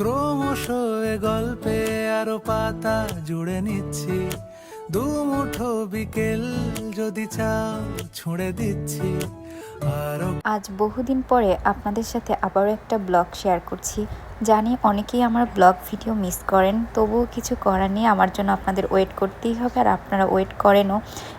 ক্রমশ এ গল্পে আরও পাতা জুড়ে নিচ্ছি। দু মুঠো বিকেল যদি চাও, ছুঁড়ে দিচ্ছি। আজ বহুদিন পরে আপনাদের সাথে আবারও একটা ব্লগ শেয়ার করছি। জানি অনেকেই আমার ব্লগ ভিডিও মিস করেন, তবুও কিছু করার নেই। আমার জন্য আপনাদের ওয়েট করতেই হবে আর আপনারা ওয়েট করেনও।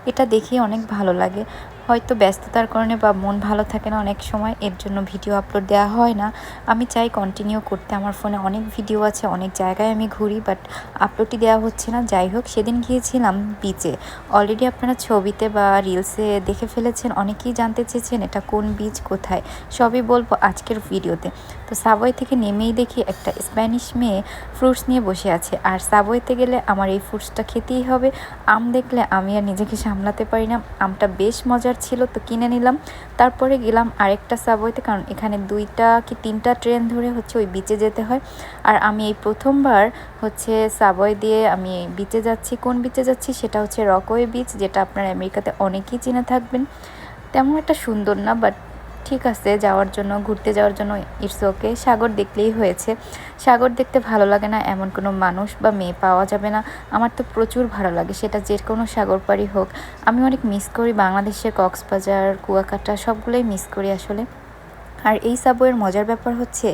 এটা দেখে অনেক ভালো লাগে। হয়তো ব্যস্ততার কারণে বা মন ভালো থাকে না অনেক সময়, এর জন্য ভিডিও আপলোড দেওয়া হয় না। আমি চাই কন্টিনিউ করতে। আমার ফোনে অনেক ভিডিও আছে, অনেক জায়গায় আমি ঘুরি বাট আপলোডই দেওয়া হচ্ছে না। যাই হোক, সেদিন গিয়েছিলাম বিচে অলরেডি আপনারা ছবিতে বা রিলসে দেখে ফেলেছেন, অনেকেই জানতে চেয়েছেন এটা কোন বীজ কোথায়। সবই বলব আজকের ভিডিওতে তো। সাবওয়ে থেকে নেমেই দেখি একটা স্প্যানিশ মেয়ে ফ্রুটস নিয়ে বসে আছে। আর সাবওয়েতে গেলে আমার এই ফ্রুটসটা খেতেই হবে। আম দেখলে আমি আর নিজেকে সামলাতে পারি না। আমটা বেশ মজার ছিল তো কিনে নিলাম। তারপরে গেলাম আরেকটা সাবওয়েতে কারণ এখানে দুইটা কি তিনটা ট্রেন ধরে হচ্ছে ওই বিচে যেতে হয়। আর আমি এই প্রথমবার হচ্ছে সাবওয়ে দিয়ে আমি বিচে যাচ্ছি, কোন বিচে যাচ্ছি সেটা হচ্ছে রকওয়ে বিচ যেটা আপনার আমেরিকাতে অনেকেই চিনে থাকবেন। তেমন একটা সুন্দর না বাট ঠিক আছে, যাওয়ার জন্য, ঘুরতে যাওয়ার জন্য ইটস ওকে সাগর দেখলেই হয়েছে। সাগর দেখতে ভালো লাগে না, এমন কোনো মানুষ বা মেয়ে পাওয়া যাবে না। আমার তো প্রচুর ভালো লাগে, সেটা যে কোনো সাগর পাড়ি হোক। আমি অনেক মিস করি বাংলাদেশের কক্সবাজার, কুয়াকাটা, সবগুলোই মিস করি আসলে। আর এই সাবওয়ের মজার ব্যাপার হচ্ছে,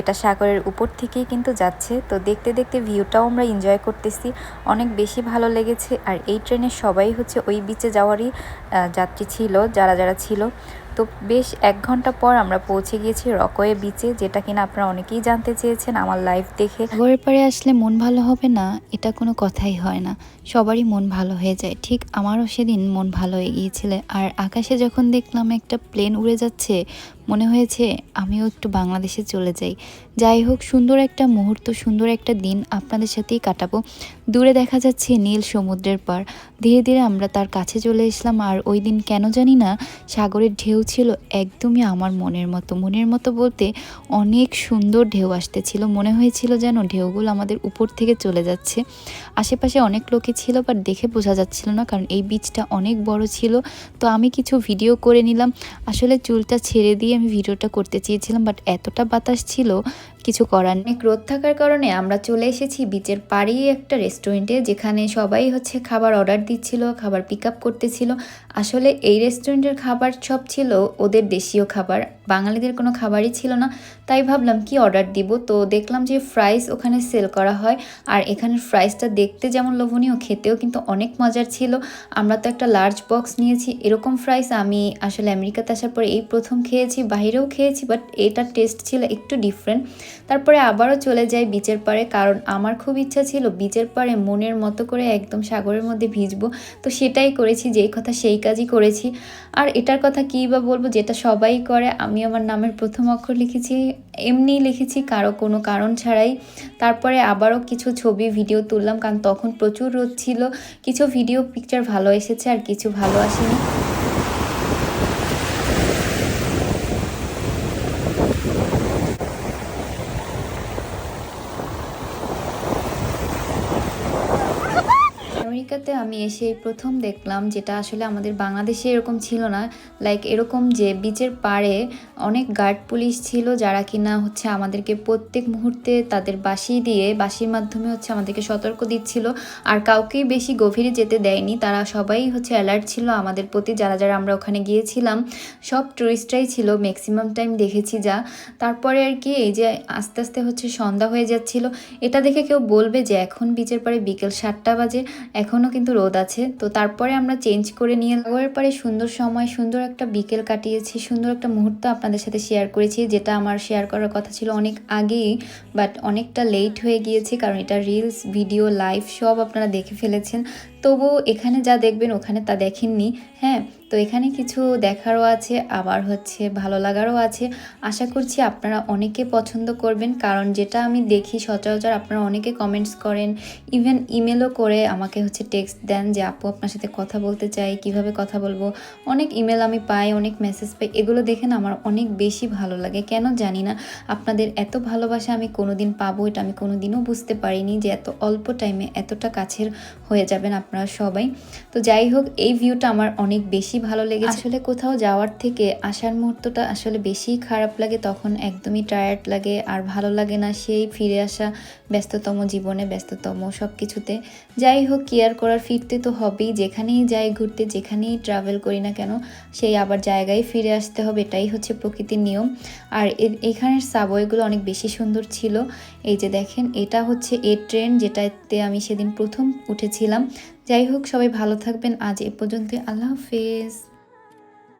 এটা সাগরের উপর থেকেই কিন্তু যাচ্ছে। তো দেখতে দেখতে ভিউটাও আমরা এনজয় করতেছি। অনেক বেশি ভালো লেগেছে। আর এই ট্রেনে সবাই হচ্ছে ওই বিচে যাওয়ারই যাত্রী ছিল, যারা যারা ছিল। তো বেশ এক ঘণ্টা পর আমরা পৌঁছে গিয়েছি রকওয়ে বিচে যেটা কিনা আপনারা অনেকেই জানতে চেয়েছেন আমার লাইফ দেখে। ঘরের পরে আসলে মন ভালো হবে না, এটা কোনো কথাই হয় না। সবারই মন ভালো হয়ে যায়। ঠিক আমারও সেদিন মন ভালো হয়ে গিয়েছিল। আর আকাশে যখন দেখলাম একটা প্লেন উড়ে যাচ্ছে মনে হয়েছে আমিও একটু বাংলাদেশে চলে যাই। যাই হোক, সুন্দর একটা মুহূর্ত, সুন্দর একটা দিন আপনাদের সাথেই কাটাবো। দূরে দেখা যাচ্ছে নীল সমুদ্রের পার। ধীরে ধীরে আমরা তার কাছে চলে এসলাম আর ওই দিন কেন জানি না সাগরের ঢেউ ছিল একদমই আমার মনের মতো। মনের মতো বলতে অনেক সুন্দর ঢেউ আসতেছিল। মনে হয়েছিল যেন ঢেউগুলো আমাদের উপর থেকে চলে যাচ্ছে। আশেপাশে অনেক লোকই ছিল বাট দেখে বোঝা যাচ্ছিল না কারণ এই বীজটা অনেক বড় ছিল। তো আমি কিছু ভিডিও করে নিলাম। আসলে চুলটা ছেড়ে দিয়ে আমি ভিডিওটা করতে চেয়েছিলাম বাট এতটা বাতাস ছিল, কিছু করার নেই। রোদ থাকার কারণে আমরা চলে এসেছি বিচের পাড়েই একটা রেস্টুরেন্টে যেখানে সবাই হচ্ছে খাবার অর্ডার দিচ্ছিল, খাবার পিক আপ করতেছিল। আসলে এই রেস্টুরেন্টের খাবার সব ছিল ওদের দেশীয় খাবার। বাঙালিদের কোনো খাবারই ছিল না। তাই ভাবলাম, কি অর্ডার দিব? তো দেখলাম যে ফ্রাইস ওখানে সেল করা হয়। আর এখানের ফ্রাইসটা দেখতে যেমন লোভনীয়, খেতেও কিন্তু অনেক মজার ছিল। আমরা তো একটা লার্জ বক্স নিয়েছি। এরকম ফ্রাইস আমি আসলে আমেরিকাতে আসার পর এই প্রথম খেয়েছি, বাইরেও খেয়েছি বাট এটার টেস্ট ছিল একটু ডিফারেন্ট তারপরে আবারও চলে যাই বিচের পাড়ে, কারণ আমার খুব ইচ্ছা ছিল বিচের পাড়ে মনের মতো করে একদম সাগরের মধ্যে ভিজবো। তো সেটাই করেছি, যেই কথা সেই কাজই করেছি। আর এটার কথা কী বা বলব, যেটা সবাই করে, আমি আমার নামের প্রথম অক্ষর লিখেছি এমনি লিখেছি কারও কোনো কারণ ছাড়াই। তারপরে আবারও কিছু ছবি ভিডিও তুললাম, কারণ তখন প্রচুর রোদ ছিল। কিছু ভিডিও পিকচার ভালো এসেছে আর কিছু ভালো আসেনি। আমেরিকাতে আমি এসে প্রথম দেখলাম যেটা আসলে আমাদের বাংলাদেশে এরকম ছিল না। লাইক এরকম যে বিচের পাড়ে অনেক গার্ড পুলিশ ছিল যারা কিনা হচ্ছে আমাদেরকে প্রত্যেক মুহূর্তে তাদের বাঁশি দিয়ে, বাঁশির মাধ্যমে হচ্ছে আমাদেরকে সতর্ক দিচ্ছিল। আর কাউকেই বেশি গভীরে যেতে দেয়নি। তারা সবাই হচ্ছে অ্যালার্ট ছিল আমাদের প্রতি, যারা যারা আমরা ওখানে গিয়েছিলাম। সব টুরিস্টরাই ছিল ম্যাক্সিমাম টাইম দেখেছি যা। তারপরে আর কি এই যে আস্তে আস্তে হচ্ছে সন্ধ্যা হয়ে যাচ্ছিল। এটা দেখে কেউ বলবে যে এখন বিচের পাড়ে বিকেল সাতটা বাজে। এখনও কিন্তু রোদ আছে। তো তারপরে আমরা চেঞ্জ করে নিয়ে সাগরের পরে সুন্দর সময়, সুন্দর একটা বিকেল কাটিয়েছি, সুন্দর একটা মুহূর্ত আপনাদের সাথে শেয়ার করেছি, যেটা আমার শেয়ার করার কথা ছিল অনেক আগেই বাট অনেকটা লেট হয়ে গিয়েছে, কারণ এটা রিলস ভিডিও লাইভ সব আপনারা দেখে ফেলেছেন। তবু এখানে যা দেখবেন, ওখানে তা দেখেননি। হ্যাঁ তো এখানে কিছু দেখারও আছে, আবার হচ্ছে ভালো লাগারও আছে। আশা করছি আপনারা অনেকে পছন্দ করবেন, কারণ যেটা আমি দেখি সচরাচর আপনারা অনেকে কমেন্টস করেন ইভেন ইমেলও করে আমাকে হচ্ছে টেক্সট দেন যে, আপু, আপনার সাথে কথা বলতে চাই, কীভাবে কথা বলব? অনেক ইমেল আমি পাই, অনেক মেসেজ পাই, এগুলো দেখে না আমার অনেক বেশি ভালো লাগে। কেন জানি না, আপনাদের এত ভালোবাসা আমি কোনোদিন পাবো, এটা আমি কোনোদিনও বুঝতে পারিনি যে, এত অল্প টাইমে এতটা কাছের হয়ে যাবেন আপনারা সবাই। তো যাই হোক, এই ভিউটা আমার অনেক বেশি ভালো লেগেছে। আসলে কোথাও যাওয়ার থেকে আসার মুহূর্তটা আসলে বেশি খারাপ লাগে, তখন একদমই টায়ার্ড লাগে, আর ভালো লাগে না সেই ফিরে আসা ব্যস্ততম জীবনে, ব্যস্ততম সব কিছুতে যাই হোক কেয়ার করার, ফিরতে তো হবেই। যেখানেই যাই ঘুরতে, যেখানেই ট্রাভেল করি না কেন, সেই আবার জায়গায় ফিরে আসতে হবে, এটাই হচ্ছে প্রকৃতির নিয়ম। আর এখানের সাবওয়েগুলো অনেক বেশি সুন্দর ছিল। এই যে দেখেন, এটা হচ্ছে এ ট্রেন যেটাতে আমি সেদিন প্রথম উঠেছিলাম। যাই হোক সবাই ভালো থাকবেন। আজ এ পর্যন্ত আল্লাহ হাফেজ।